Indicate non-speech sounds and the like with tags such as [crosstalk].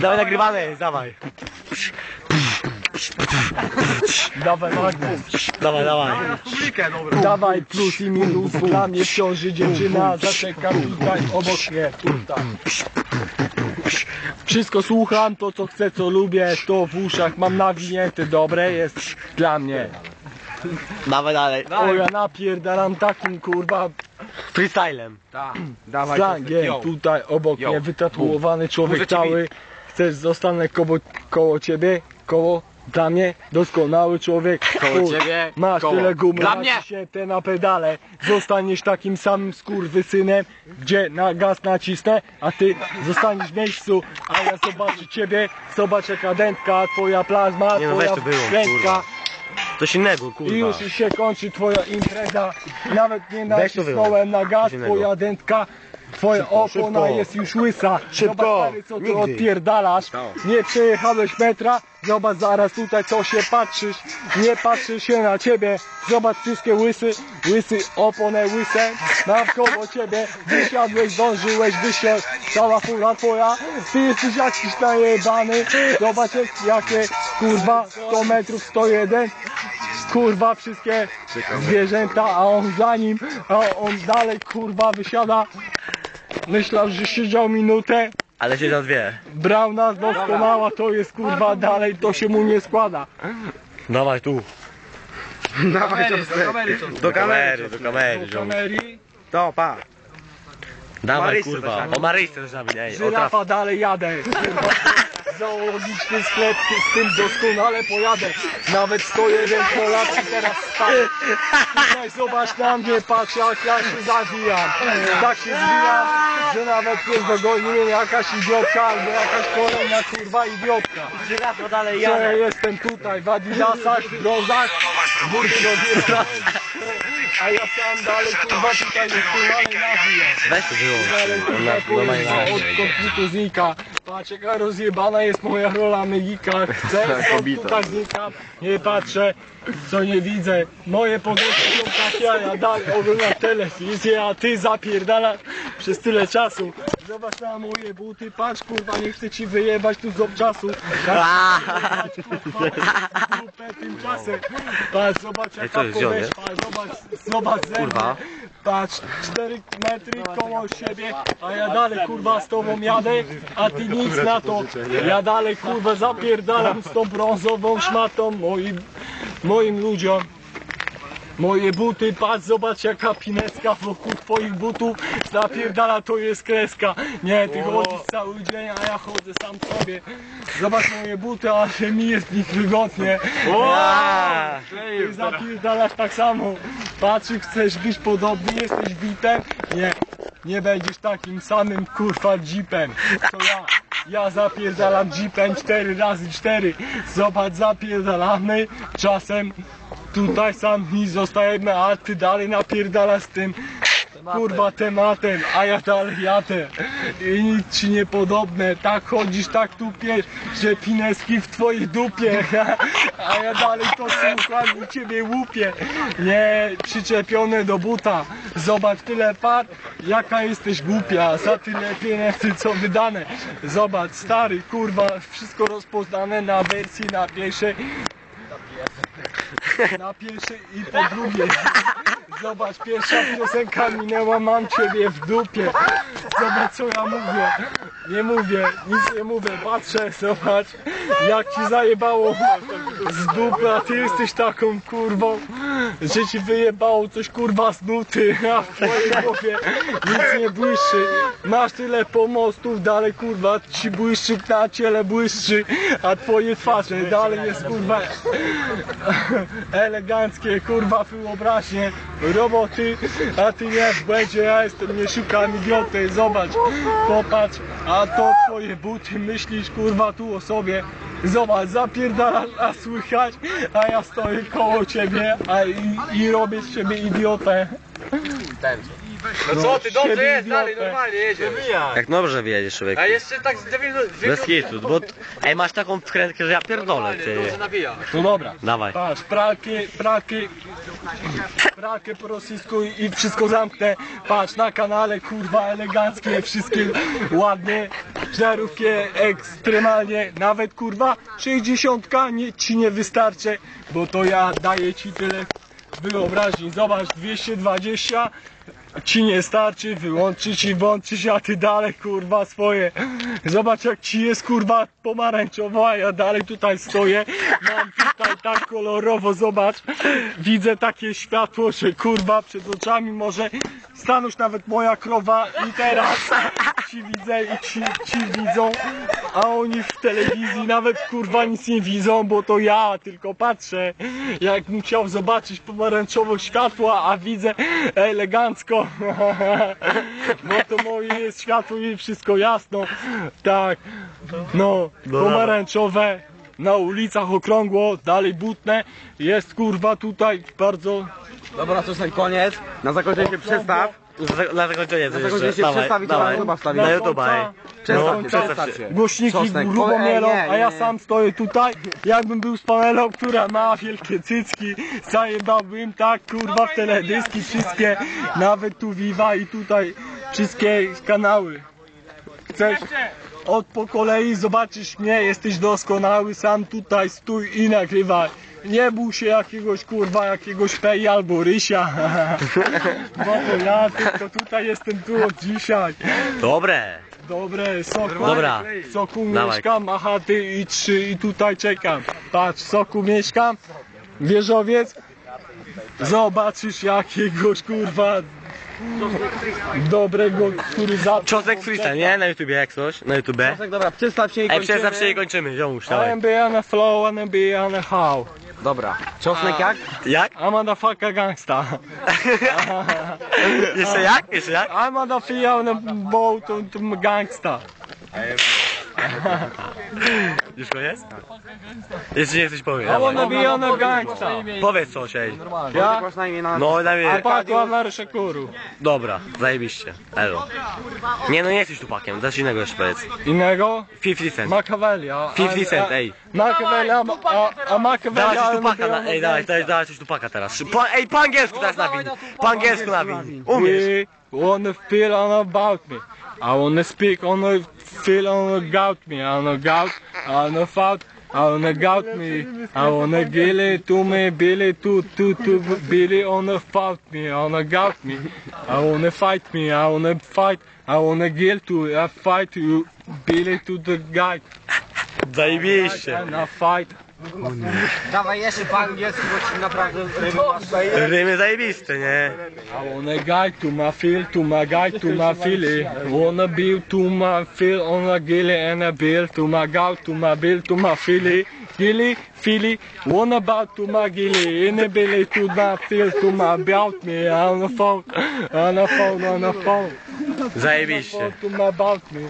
Dawaj nagrywamy, dawaj. Dawaj Dawaj, dawaj. dawaj plus i minus, dla mnie w ciąży dziewczyna, zaczeka tutaj obok mnie, tutaj. Wszystko słucham, to co chcę, co lubię, to w uszach mam nawinięte, dobre jest dla mnie. Dawaj dalej. O ja napierdalam takim kurwa Freestylem. Dawaj, slangiem, tutaj obok Yo. mnie wytatuowany człowiek Muszę cię cały. Chcesz zostanę koło, koło ciebie, koło dla mnie, doskonały człowiek. Koło Chuj, ciebie, Masz koło. tyle gumy, Dla mnie. się te na pedale. Zostaniesz takim samym skurwysynem, gdzie na gaz nacisnę, a ty zostaniesz w miejscu, a ja zobaczę ciebie, zobacz jaka dętka, twoja plazma, Nie no, weź twoja to było, krętka. kurwa. Coś innego, I już się kończy twoja impreza. Nawet nie Weź to nacisnąłem na gaz, Coś innego. twoja dętka. Twoja opona szybko. jest już łysa. Szybko. Zobacz stary, co ty Nigdy. odpierdalasz. Nie przejechałeś metra. Zobacz zaraz tutaj co się patrzysz. Nie patrzy się na ciebie. Zobacz wszystkie łysy. Łysy, oponę łyse. Naokoło ciebie. Wysiadłeś, zdążyłeś wysiąść. Cała fura twoja. Ty jesteś jakiś najebany. Zobacz jakie kurwa 100 metrów 101 kurwa wszystkie zwierzęta, a on za nim, a on dalej kurwa wysiada. Myślał, że siedział minutę, Ale się za dwie. brał nas doskonała, to jest kurwa dalej, to się mu nie składa. Dawaj tu. Dawaj, do kamery, Do kamery, do kamery, Do kamery, To, pa. Dawaj, Marysce kurwa. O Marysce też nami, ej. O traf. żyrafa dalej jadę. [laughs] Zoologiczny sklep, z tym doskonale pojadę. Nawet 101 Polacy teraz stał. Tutaj zobacz na mnie, patrz jak ja się zawijam. Tak się zwijam, że nawet nie dogoni jakaś idiotka albo jakaś kolejna kurwa idiotka. Żyrafa dalej Że ja jadę. jestem tutaj w adidasach, w brązach, buty do góry, a ja sam dalej kurwa tutaj doskonale nawijam. Weź to. Ale kurwa kurwa, od konfliktu znika. Patrz jaka rozjebana jest moja rola mygika. Chcę, stąd tutaj znikam. Nie patrzę, co nie widzę. Moje podejście są takie, a ja dalej oglądam telewizję, a ty zapierdalasz przez tyle czasu. Zobacz na moje buty, patrz kurwa, nie chcę ci wyjebać tu z obczasu. Patrz, kurwa, dupę tymczasem. Patrz, zobacz Ej, jaka jest, on podeszwa, zobacz, zobacz ze. Kurwa. Patrz, 4 metry koło siebie, a ja dalej kurwa z tobą jadę, a ty nic na to. Ja dalej kurwa zapierdalam z tą brązową szmatą moim, moim ludziom. Moje buty, patrz, zobacz jaka pinecka wokół twoich butów zapierdala, to jest kreska. Nie, ty chodzisz cały dzień, a ja chodzę sam sobie. Zobacz moje buty, a że mi jest w nich wygodnie. A, Ty zapierdalasz tak samo. Patrz, chcesz być podobny, jesteś VIP-em? Nie, nie będziesz takim samym kurwa jeepem. To ja. Ja zapierdalam jeepem 4 razy 4 Zobacz, zapierdalamy. Czasem tutaj sami zostajemy, a ty dalej napierdalasz z tym kurwa tematem, a ja dalej jadę. I nic ci niepodobne. Tak chodzisz, tak tupiesz, że pineski w twojej dupie. [laughs] A ja dalej to słucham i ciebie łupię. Nie, przyczepione do buta. Zobacz tyle par, jaka jesteś głupia. Za tyle pieniędzy co wydane. Zobacz, stary, kurwa, wszystko rozpoznane na wersji na pierwszej. Na pierwszej i po drugiej. Zobacz, pierwsza piosenka minęła, mam ciebie w dupie. Zobacz co ja mówię. Nie mówię, nic nie mówię, patrzę, zobacz, jak ci zajebało z dupy, a ty jesteś taką kurwą, że ci wyjebało coś kurwa z nuty, a w twojej głowie nic nie błyszczy. Masz tyle pomostów, dalej kurwa ci błyszczy na ciele błyszczy, a twoje twarze dalej jest kurwa eleganckie, kurwa wyobraźnie, roboty, a ty nie w błędzie, ja jestem, nie szukam idioty, zobacz, popatrz, a to twoje buty, myślisz kurwa tu o sobie, zobacz, zapierdalasz, a słychać, a ja stoję koło ciebie, a i, i robię z ciebie idiotę. No co ty, dobrze jest, dalej, normalnie jedziesz. Jak dobrze wyjedziesz, człowiek. A jeszcze tak z dwie minuty, dwie Bez kitu, bo... Ej, masz taką wkrętkę, że ja pierdolę, ty. nabija. No dobra. Dawaj. Patrz, pralki, pralki, pralkę po rosyjsku i wszystko zamknę. Patrz, na kanale, kurwa, eleganckie, wszystkie ładnie, żarówki ekstremalnie, nawet kurwa, 60 nie, ci nie wystarczy, bo to ja daję ci tyle wyobraźni. Zobacz, 220 ci nie starczy, wyłączyć i włączyć, a ty dalej kurwa swoje. Zobacz jak ci jest kurwa pomarańczowo, a ja dalej tutaj stoję. Mam tutaj tak kolorowo, zobacz. Widzę takie światło, że kurwa przed oczami może stanąć nawet moja krowa i teraz ci widzę i ci, ci widzą, a oni w telewizji nawet kurwa nic nie widzą, bo to ja tylko patrzę. Jakbym chciał zobaczyć pomarańczowo światło, a widzę elegancko. No to moje jest światło i wszystko jasno. Tak. No, pomarańczowe. Na ulicach okrągło, dalej butne. Jest kurwa tutaj bardzo Dobra, to jest ten koniec. Na zakończenie się przestaw. Na- Na zakończenie coś jeszcze. się przestawić, a na YouTube'a wstawić. Na YouTube'a, ej. Przestaw No, się, przestaw przestaw się. Głośniki O, ej, mielą, nie, a ja nie. sam stoję tutaj, jakbym był z panelą, która ma wielkie cycki, zajebałbym tak, kurwa, w teledyski wszystkie, nawet tu Viva i tutaj wszystkie kanały. Chcesz od po kolei zobaczysz mnie, jesteś doskonały, sam tutaj stój i nagrywaj. Nie bój się jakiegoś kurwa, jakiegoś Fej albo Rysia. [laughs] Bo to ja tylko tutaj jestem tu od dzisiaj. Dobre. Dobre, soku. Dobra. Soku Dawaj. mieszkam, a chaty i trzy i tutaj czekam. Patrz, soku mieszkam, wieżowiec. Zobaczysz jakiegoś kurwa dobrego, który za... Czosnek freestyle, nie? Na YouTubie jak coś, na YouTube. Czosnek, dobra, przestaw się i Ej, kończymy. przestaw się i kończymy, ziomuś, dawaj. am be on a flow, I am be on a how. Dobra. Czosnek jak? Jak? I'm on a fucking gangsta. [laughs] Jeszcze jak? Jeszcze jak? I'm on a fee on a boat on to gangsta. Już koniec? Jeszcze nie coś powie, I wanna be on a gangsta. Powiedz coś, ej. Ja? No, na mnie. Pakła na ryszekuru. Dobra, zajebiście. Elo. Nie no, nie jesteś tupakiem, coś innego jeszcze powiedz. Innego? 50 cent. Machiavelli. a- 50 cent, ej. Machiavelli, a, a, a Machiavelli... Dawaj coś tupaka, na, ej, dawaj, dawaj, dawaj coś tupaka teraz. Po, ej, po angielsku teraz nawin. Po angielsku nawin. Umiesz. We wanna feel on about me. I wanna speak on a feel on about me. I wanna gout, I wanna fight, I wanna gout me. I wanna Billy to me, Billy to to to Billy wanna fight me. I wanna gout me. I wanna fight me. I wanna fight. I wanna kill to I fight you. Billy to the guy. Zajebiście. I fight. Dawaj jeszcze po angielsku, bo ci naprawdę ryby masz. Rymy zajebiste, nie? I wanna guy to my feel, to my guy, to my Philly. Wanna bill to my feel on a gilly and a bill to my guy, to my bill, to my Philly. Gilly, Philly, wanna about to my gilly, in a billy to my feel, to my about me, on the phone, on the phone, on the phone, Zajebiście. to my about me.